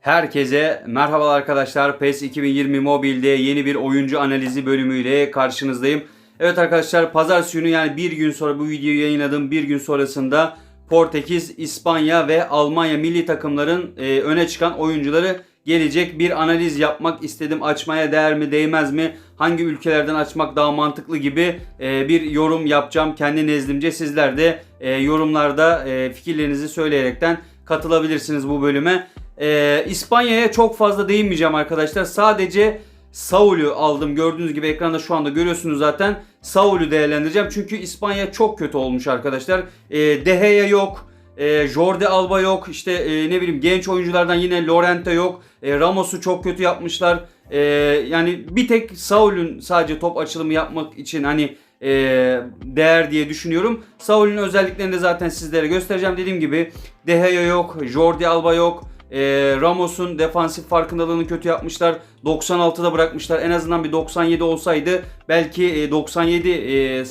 Herkese merhaba arkadaşlar. PES 2020 Mobile'de yeni bir oyuncu analizi bölümüyle karşınızdayım. Evet arkadaşlar pazartesi günü yani bir gün sonra bu videoyu yayınladığım bir gün sonrasında Portekiz, İspanya ve Almanya milli takımların e, öne çıkan oyuncuları gelecek. Bir analiz yapmak istedim. Açmaya değer mi değmez mi? Hangi ülkelerden açmak daha mantıklı gibi e, bir yorum yapacağım kendi nezdimce. Sizler de e, yorumlarda e, fikirlerinizi söyleyerekten katılabilirsiniz bu bölüme. Ee, İspanya'ya çok fazla değinmeyeceğim arkadaşlar. Sadece Saul'ü aldım. Gördüğünüz gibi ekranda şu anda görüyorsunuz zaten. Saul'ü değerlendireceğim. Çünkü İspanya çok kötü olmuş arkadaşlar. Ee, De Gea yok. E, Jordi Alba yok. İşte e, ne bileyim genç oyunculardan yine Lorente yok. E, Ramos'u çok kötü yapmışlar. E, yani bir tek Saul'ün sadece top açılımı yapmak için hani e, değer diye düşünüyorum. Saul'ün özelliklerini de zaten sizlere göstereceğim. Dediğim gibi De Gea yok. Jordi Alba yok. E, Ramos'un defansif farkındalığını kötü yapmışlar. 96'da bırakmışlar. En azından bir 97 olsaydı belki e, 97 e, e,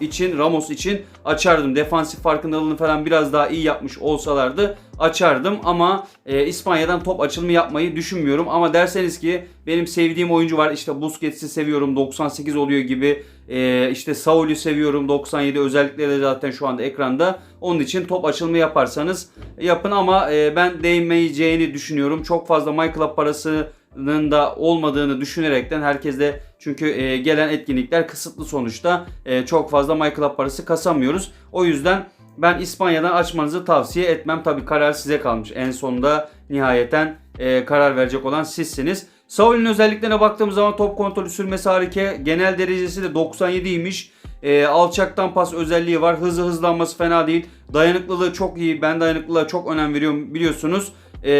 için Ramos için açardım. Defansif farkındalığını falan biraz daha iyi yapmış olsalardı açardım ama e, İspanya'dan top açılımı yapmayı düşünmüyorum. Ama derseniz ki benim sevdiğim oyuncu var. İşte Busquets'i seviyorum. 98 oluyor gibi. E, işte Saul'ü seviyorum. 97 özellikleri de zaten şu anda ekranda. Onun için top açılımı yaparsanız yapın ama e, ben değmeyeceğini düşünüyorum. Çok fazla MyClub parasının da olmadığını düşünerekten herkes de çünkü e, gelen etkinlikler kısıtlı sonuçta E, çok fazla MyClub parası kasamıyoruz. O yüzden ben İspanya'dan açmanızı tavsiye etmem. Tabii karar size kalmış. En sonunda nihayeten e, karar verecek olan sizsiniz. Saul'ün özelliklerine baktığımız zaman top kontrolü sürmesi harika. Genel derecesi de 97'ymiş. E, alçaktan pas özelliği var. Hızı hızlanması fena değil. Dayanıklılığı çok iyi. Ben dayanıklılığa çok önem veriyorum biliyorsunuz. E,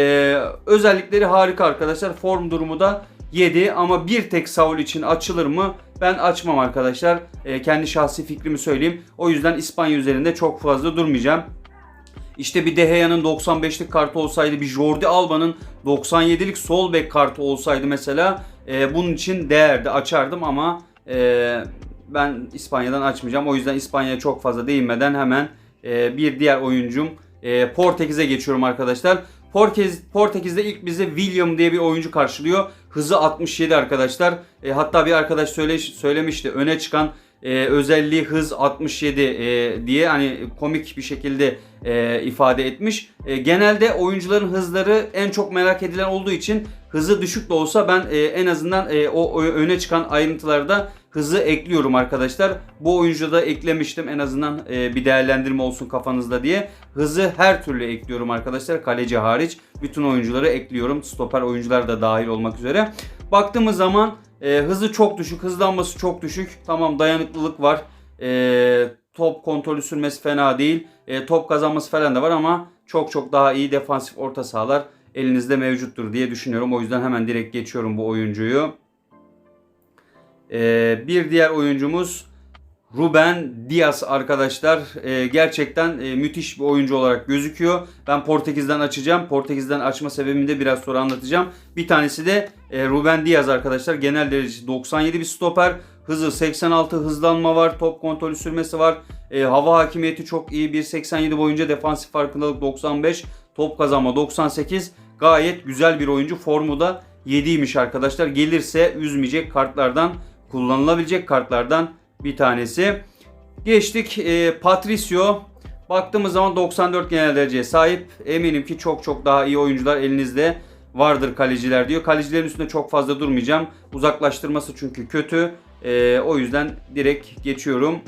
özellikleri harika arkadaşlar. Form durumu da 7 ama bir tek Saul için açılır mı? Ben açmam arkadaşlar. E, kendi şahsi fikrimi söyleyeyim. O yüzden İspanya üzerinde çok fazla durmayacağım. İşte bir De Gea'nın 95'lik kartı olsaydı, bir Jordi Alba'nın 97'lik sol bek kartı olsaydı mesela e, bunun için değerdi, açardım ama e, ben İspanya'dan açmayacağım. O yüzden İspanya'ya çok fazla değinmeden hemen e, bir diğer oyuncum e, Portekiz'e geçiyorum arkadaşlar. Portekiz, Portekiz'de ilk bize William diye bir oyuncu karşılıyor. Hızı 67 arkadaşlar. E, hatta bir arkadaş söyle, söylemişti öne çıkan e, özelliği hız 67 e, diye hani komik bir şekilde e, ifade etmiş. E, genelde oyuncuların hızları en çok merak edilen olduğu için hızı düşük de olsa ben e, en azından e, o, öne çıkan ayrıntılarda hızı ekliyorum arkadaşlar. Bu oyuncuda da eklemiştim en azından e, bir değerlendirme olsun kafanızda diye. Hızı her türlü ekliyorum arkadaşlar kaleci hariç. Bütün oyuncuları ekliyorum. Stoper oyuncular da dahil olmak üzere. Baktığımız zaman e, hızı çok düşük, hızlanması çok düşük. Tamam dayanıklılık var. E, top kontrolü sürmesi fena değil. E, top kazanması falan da var ama çok çok daha iyi defansif orta sahalar elinizde mevcuttur diye düşünüyorum. O yüzden hemen direkt geçiyorum bu oyuncuyu. E, bir diğer oyuncumuz Ruben Diaz arkadaşlar e, gerçekten e, müthiş bir oyuncu olarak gözüküyor. Ben Portekiz'den açacağım. Portekiz'den açma sebebimi de biraz sonra anlatacağım. Bir tanesi de e, Ruben Diaz arkadaşlar. Genel derecesi 97 bir stoper. Hızı 86 hızlanma var. Top kontrolü sürmesi var. E, hava hakimiyeti çok iyi. 1.87 boyunca defansif farkındalık 95. Top kazanma 98. Gayet güzel bir oyuncu. Formu da 7'ymiş arkadaşlar. Gelirse üzmeyecek kartlardan kullanılabilecek kartlardan bir tanesi. Geçtik e, Patricio. Baktığımız zaman 94 genel dereceye sahip. Eminim ki çok çok daha iyi oyuncular elinizde vardır kaleciler diyor. Kalecilerin üstünde çok fazla durmayacağım. Uzaklaştırması çünkü kötü. E, o yüzden direkt geçiyorum.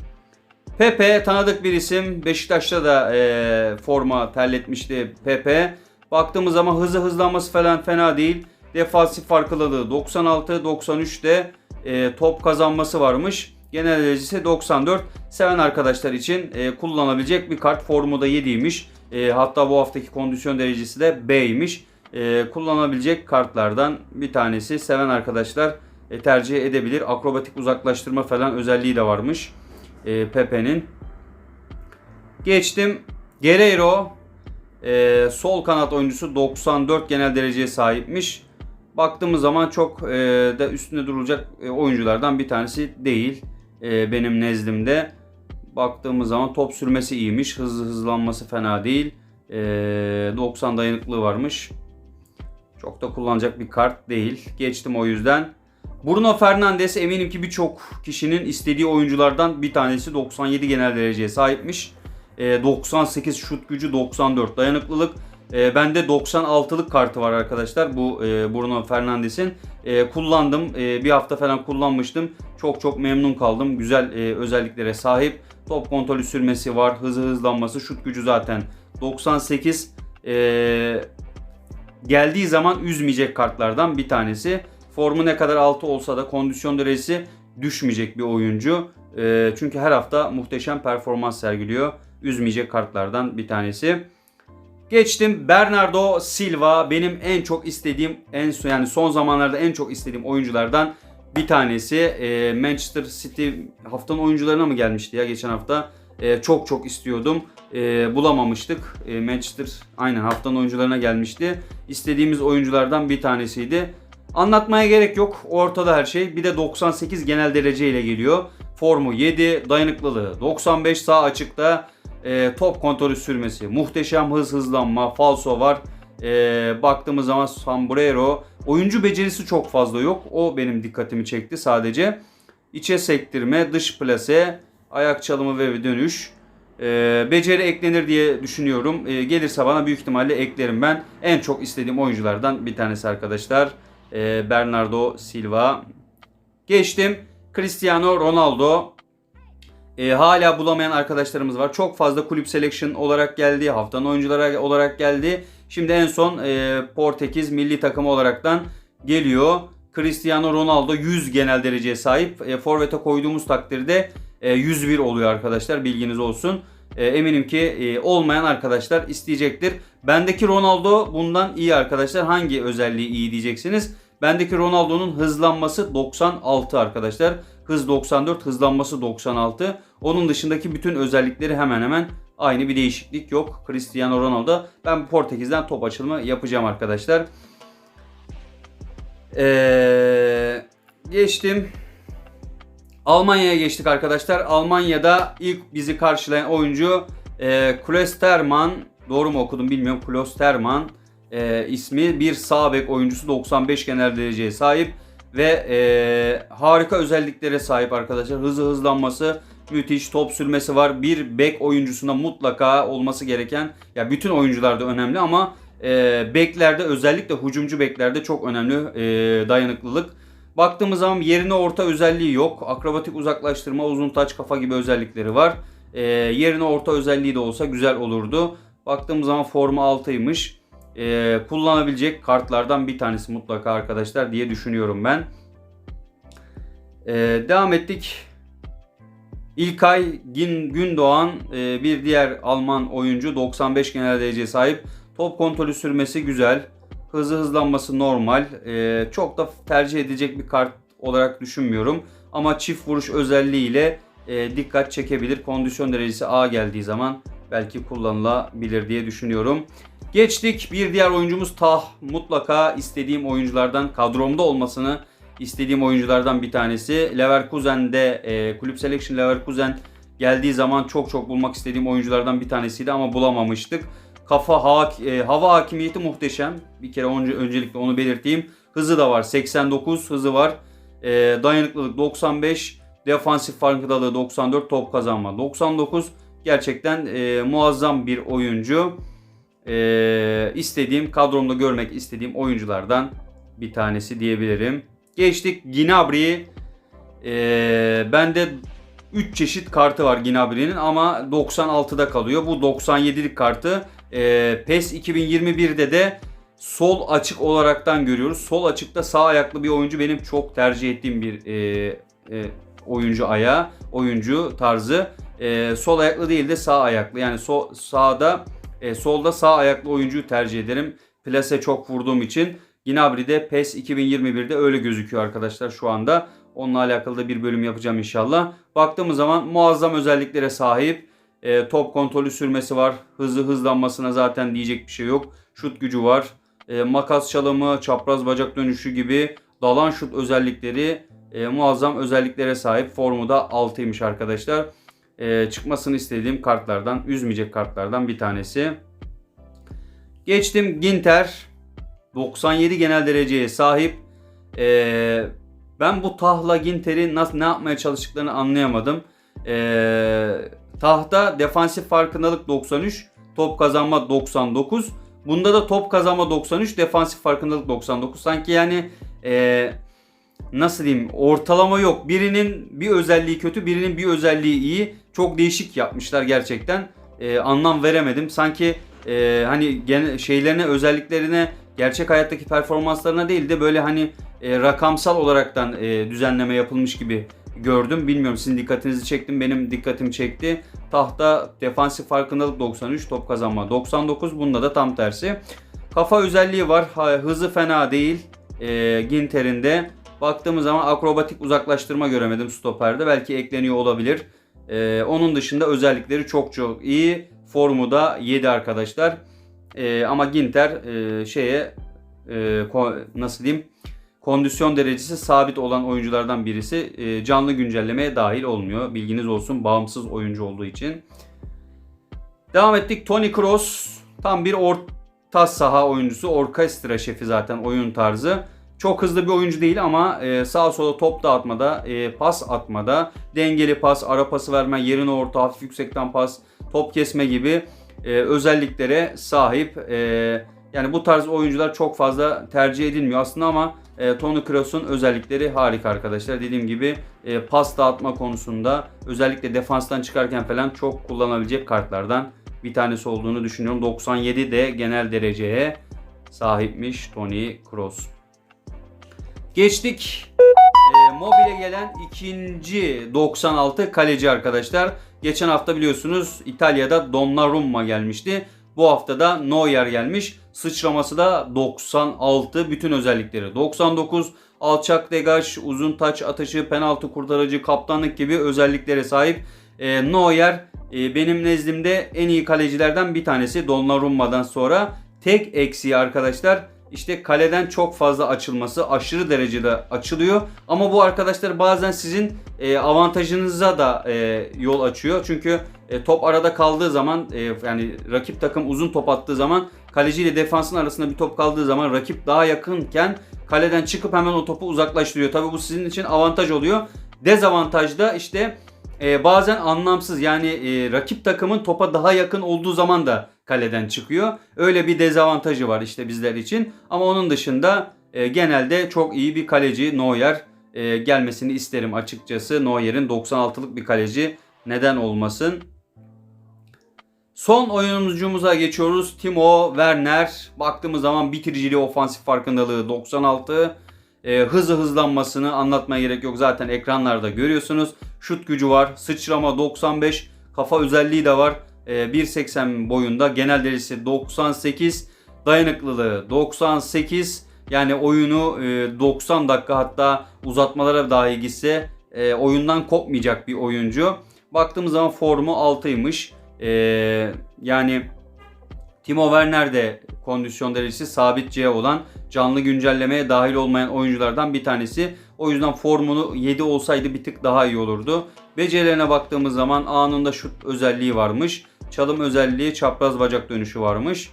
Pepe tanıdık bir isim. Beşiktaş'ta da e, forma terletmişti Pepe. Baktığımız zaman hızı hızlanması falan fena değil. Defansif farklılığı 96, 93'te e, top kazanması varmış. Genel derecesi 94. Seven arkadaşlar için e, kullanabilecek bir kart. Formu da 7'ymiş. E, hatta bu haftaki kondisyon derecesi de B'ymiş. E, kullanabilecek kartlardan bir tanesi. Seven arkadaşlar e, tercih edebilir. Akrobatik uzaklaştırma falan özelliği de varmış. E, Pepe'nin. Geçtim. Guerreiro e, sol kanat oyuncusu 94 genel dereceye sahipmiş. Baktığımız zaman çok e, da üstünde durulacak e, oyunculardan bir tanesi değil e, benim nezdimde. Baktığımız zaman top sürmesi iyiymiş. Hızlı hızlanması fena değil. E, 90 dayanıklığı varmış. da kullanacak bir kart değil. Geçtim o yüzden. Bruno Fernandes eminim ki birçok kişinin istediği oyunculardan bir tanesi 97 genel dereceye sahipmiş. E, 98 şut gücü, 94 dayanıklılık. E, bende 96'lık kartı var arkadaşlar bu e, Bruno Fernandes'in. E, kullandım. E, bir hafta falan kullanmıştım. Çok çok memnun kaldım. Güzel e, özelliklere sahip. Top kontrolü sürmesi var. Hızı hızlanması. Şut gücü zaten 98. E, geldiği zaman üzmeyecek kartlardan bir tanesi. Formu ne kadar altı olsa da kondisyon derecesi düşmeyecek bir oyuncu. E, çünkü her hafta muhteşem performans sergiliyor. Üzmeyecek kartlardan bir tanesi. Geçtim Bernardo Silva benim en çok istediğim en yani son zamanlarda en çok istediğim oyunculardan bir tanesi. E, Manchester City haftanın oyuncularına mı gelmişti ya geçen hafta? E, çok çok istiyordum. E, bulamamıştık. E, Manchester aynen haftanın oyuncularına gelmişti. İstediğimiz oyunculardan bir tanesiydi. Anlatmaya gerek yok. Ortada her şey. Bir de 98 genel derece ile geliyor. Formu 7, dayanıklılığı 95 sağ açıkta. E, top kontrolü sürmesi, muhteşem hız hızlanma, falso var. E, baktığımız zaman Sombrero. Oyuncu becerisi çok fazla yok. O benim dikkatimi çekti sadece. İçe sektirme, dış plase, ayak çalımı ve dönüş. E, beceri eklenir diye düşünüyorum. E, gelirse bana büyük ihtimalle eklerim ben. En çok istediğim oyunculardan bir tanesi arkadaşlar. E, Bernardo Silva. Geçtim. Cristiano Ronaldo. E, hala bulamayan arkadaşlarımız var. Çok fazla kulüp selection olarak geldi. Haftanın oyuncuları olarak geldi. Şimdi en son e, Portekiz milli takımı olaraktan geliyor. Cristiano Ronaldo 100 genel dereceye sahip. E, Forvet'e koyduğumuz takdirde e, 101 oluyor arkadaşlar. Bilginiz olsun. E, eminim ki e, olmayan arkadaşlar isteyecektir. Bendeki Ronaldo bundan iyi arkadaşlar. Hangi özelliği iyi diyeceksiniz? Bendeki Ronaldo'nun hızlanması 96 arkadaşlar. Hız 94, hızlanması 96. Onun dışındaki bütün özellikleri hemen hemen aynı bir değişiklik yok. Cristiano Ronaldo. Ben Portekiz'den top açılımı yapacağım arkadaşlar. Ee, geçtim. Almanya'ya geçtik arkadaşlar. Almanya'da ilk bizi karşılayan oyuncu e, Klosterman. Doğru mu okudum bilmiyorum. Klosterman e, ismi. Bir sağ bek oyuncusu 95 genel dereceye sahip ve e, harika özelliklere sahip arkadaşlar. Hızı hızlanması müthiş, top sürmesi var. Bir bek oyuncusunda mutlaka olması gereken, ya bütün oyuncularda önemli ama e, beklerde özellikle hücumcu beklerde çok önemli e, dayanıklılık. Baktığımız zaman yerine orta özelliği yok. Akrobatik uzaklaştırma, uzun taç kafa gibi özellikleri var. E, yerine orta özelliği de olsa güzel olurdu. Baktığımız zaman formu 6'ymış e, kullanabilecek kartlardan bir tanesi mutlaka arkadaşlar diye düşünüyorum ben. E, devam ettik. İlkay Gün Gündoğan e, bir diğer Alman oyuncu 95 genel dereceye sahip. Top kontrolü sürmesi güzel. Hızı hızlanması normal. E, çok da tercih edilecek bir kart olarak düşünmüyorum. Ama çift vuruş özelliğiyle e, dikkat çekebilir. Kondisyon derecesi A geldiği zaman belki kullanılabilir diye düşünüyorum. Geçtik bir diğer oyuncumuz Tah. Mutlaka istediğim oyunculardan kadromda olmasını istediğim oyunculardan bir tanesi. Leverkusen'de e, kulüp selection Leverkusen geldiği zaman çok çok bulmak istediğim oyunculardan bir tanesiydi ama bulamamıştık. Kafa hava, e, hava hakimiyeti muhteşem. Bir kere önce, öncelikle onu belirteyim. Hızı da var. 89 hızı var. E, dayanıklılık 95. Defansif farkındalığı 94. Top kazanma 99. Gerçekten e, muazzam bir oyuncu e, istediğim kadromda görmek istediğim oyunculardan bir tanesi diyebilirim. Geçtik Gnabry'i. E, bende 3 çeşit kartı var Gnabry'nin ama 96'da kalıyor. Bu 97'lik kartı. E, PES 2021'de de sol açık olaraktan görüyoruz. Sol açıkta sağ ayaklı bir oyuncu benim çok tercih ettiğim bir e, e, oyuncu ayağı, oyuncu tarzı. E, sol ayaklı değil de sağ ayaklı. Yani so, sağda e, solda sağ ayaklı oyuncuyu tercih ederim. Plase çok vurduğum için. Gnabry'de PES 2021'de öyle gözüküyor arkadaşlar şu anda. Onunla alakalı da bir bölüm yapacağım inşallah. Baktığımız zaman muazzam özelliklere sahip. E, top kontrolü sürmesi var. Hızlı hızlanmasına zaten diyecek bir şey yok. Şut gücü var. E, makas çalımı, çapraz bacak dönüşü gibi dalan şut özellikleri e, muazzam özelliklere sahip. Formu da 6'ymış arkadaşlar e, çıkmasını istediğim kartlardan, üzmeyecek kartlardan bir tanesi. Geçtim Ginter. 97 genel dereceye sahip. Ee, ben bu Tahla Ginter'i nasıl ne yapmaya çalıştıklarını anlayamadım. Ee, tahta defansif farkındalık 93, top kazanma 99. Bunda da top kazanma 93, defansif farkındalık 99. Sanki yani ee, nasıl diyeyim ortalama yok. Birinin bir özelliği kötü, birinin bir özelliği iyi. Çok değişik yapmışlar gerçekten. Ee, anlam veremedim. Sanki ee, hani gene şeylerine, özelliklerine, gerçek hayattaki performanslarına değil de böyle hani e, rakamsal olaraktan e, düzenleme yapılmış gibi gördüm. Bilmiyorum sizin dikkatinizi çektim. Benim dikkatimi çekti. Tahta defansif farkındalık 93, top kazanma 99. Bunda da tam tersi. Kafa özelliği var. Hızı fena değil. E, Ginter'in de. Baktığımız zaman akrobatik uzaklaştırma göremedim stoperde. Belki ekleniyor olabilir. E, onun dışında özellikleri çok çok iyi. Formu da 7 arkadaşlar. E, ama Ginter e, şeye e, nasıl diyeyim kondisyon derecesi sabit olan oyunculardan birisi e, canlı güncellemeye dahil olmuyor. Bilginiz olsun bağımsız oyuncu olduğu için. Devam ettik. Tony Kroos tam bir orta saha oyuncusu. Orkestra şefi zaten oyun tarzı. Çok hızlı bir oyuncu değil ama e, sağa sola top dağıtmada, e, pas atmada, dengeli pas, ara pası verme, yerine orta, hafif yüksekten pas, top kesme gibi e, özelliklere sahip. E, yani bu tarz oyuncular çok fazla tercih edilmiyor aslında ama e, Toni Kroos'un özellikleri harika arkadaşlar. Dediğim gibi pas dağıtma konusunda özellikle defanstan çıkarken falan çok kullanabilecek kartlardan bir tanesi olduğunu düşünüyorum. 97 de genel dereceye sahipmiş Toni Kroos. Geçtik. E, mobile gelen ikinci 96 kaleci arkadaşlar. Geçen hafta biliyorsunuz İtalya'da Donnarumma gelmişti. Bu hafta da Neuer gelmiş. Sıçraması da 96. Bütün özellikleri 99. Alçak degaj, uzun taç atışı, penaltı kurtarıcı, kaptanlık gibi özelliklere sahip. E, Neuer e, benim nezdimde en iyi kalecilerden bir tanesi Donnarumma'dan sonra. Tek eksiği arkadaşlar işte kaleden çok fazla açılması aşırı derecede açılıyor. Ama bu arkadaşlar bazen sizin e, avantajınıza da e, yol açıyor. Çünkü e, top arada kaldığı zaman e, yani rakip takım uzun top attığı zaman kaleci ile defansın arasında bir top kaldığı zaman rakip daha yakınken kaleden çıkıp hemen o topu uzaklaştırıyor. Tabi bu sizin için avantaj oluyor. Dezavantaj da işte e, bazen anlamsız yani e, rakip takımın topa daha yakın olduğu zaman da kaleden çıkıyor. Öyle bir dezavantajı var işte bizler için. Ama onun dışında e, genelde çok iyi bir kaleci Neuer e, gelmesini isterim açıkçası. Neuer'in 96'lık bir kaleci neden olmasın. Son oyuncumuza geçiyoruz. Timo Werner. Baktığımız zaman bitiriciliği, ofansif farkındalığı 96. E, hızı hızlanmasını anlatmaya gerek yok. Zaten ekranlarda görüyorsunuz. Şut gücü var. Sıçrama 95. Kafa özelliği de var. E, 1.80 boyunda. Genel derecesi 98. Dayanıklılığı 98. Yani oyunu e, 90 dakika hatta uzatmalara dahi gitse e, oyundan kopmayacak bir oyuncu. Baktığımız zaman formu 6'ymış. E, yani Timo Werner de kondisyon derecesi sabit C olan canlı güncellemeye dahil olmayan oyunculardan bir tanesi. O yüzden formunu 7 olsaydı bir tık daha iyi olurdu. Becerilerine baktığımız zaman anında şut özelliği varmış. Çalım özelliği çapraz bacak dönüşü varmış.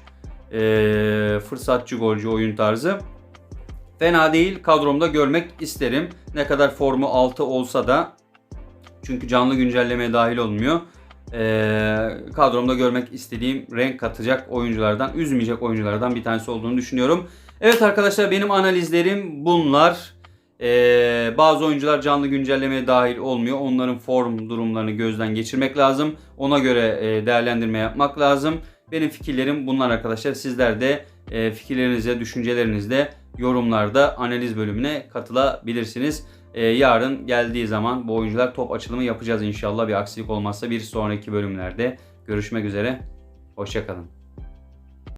Ee, fırsatçı golcü oyun tarzı. Fena değil kadromda görmek isterim. Ne kadar formu 6 olsa da çünkü canlı güncellemeye dahil olmuyor. Ee, kadromda görmek istediğim renk katacak oyunculardan, üzmeyecek oyunculardan bir tanesi olduğunu düşünüyorum. Evet arkadaşlar benim analizlerim bunlar. Ee, bazı oyuncular canlı güncellemeye dahil olmuyor. Onların form durumlarını gözden geçirmek lazım. Ona göre e, değerlendirme yapmak lazım. Benim fikirlerim bunlar arkadaşlar. Sizler de e, fikirlerinizle, düşüncelerinizle yorumlarda analiz bölümüne katılabilirsiniz. Ee, yarın geldiği zaman bu oyuncular top açılımı yapacağız inşallah. Bir aksilik olmazsa bir sonraki bölümlerde görüşmek üzere. Hoşçakalın.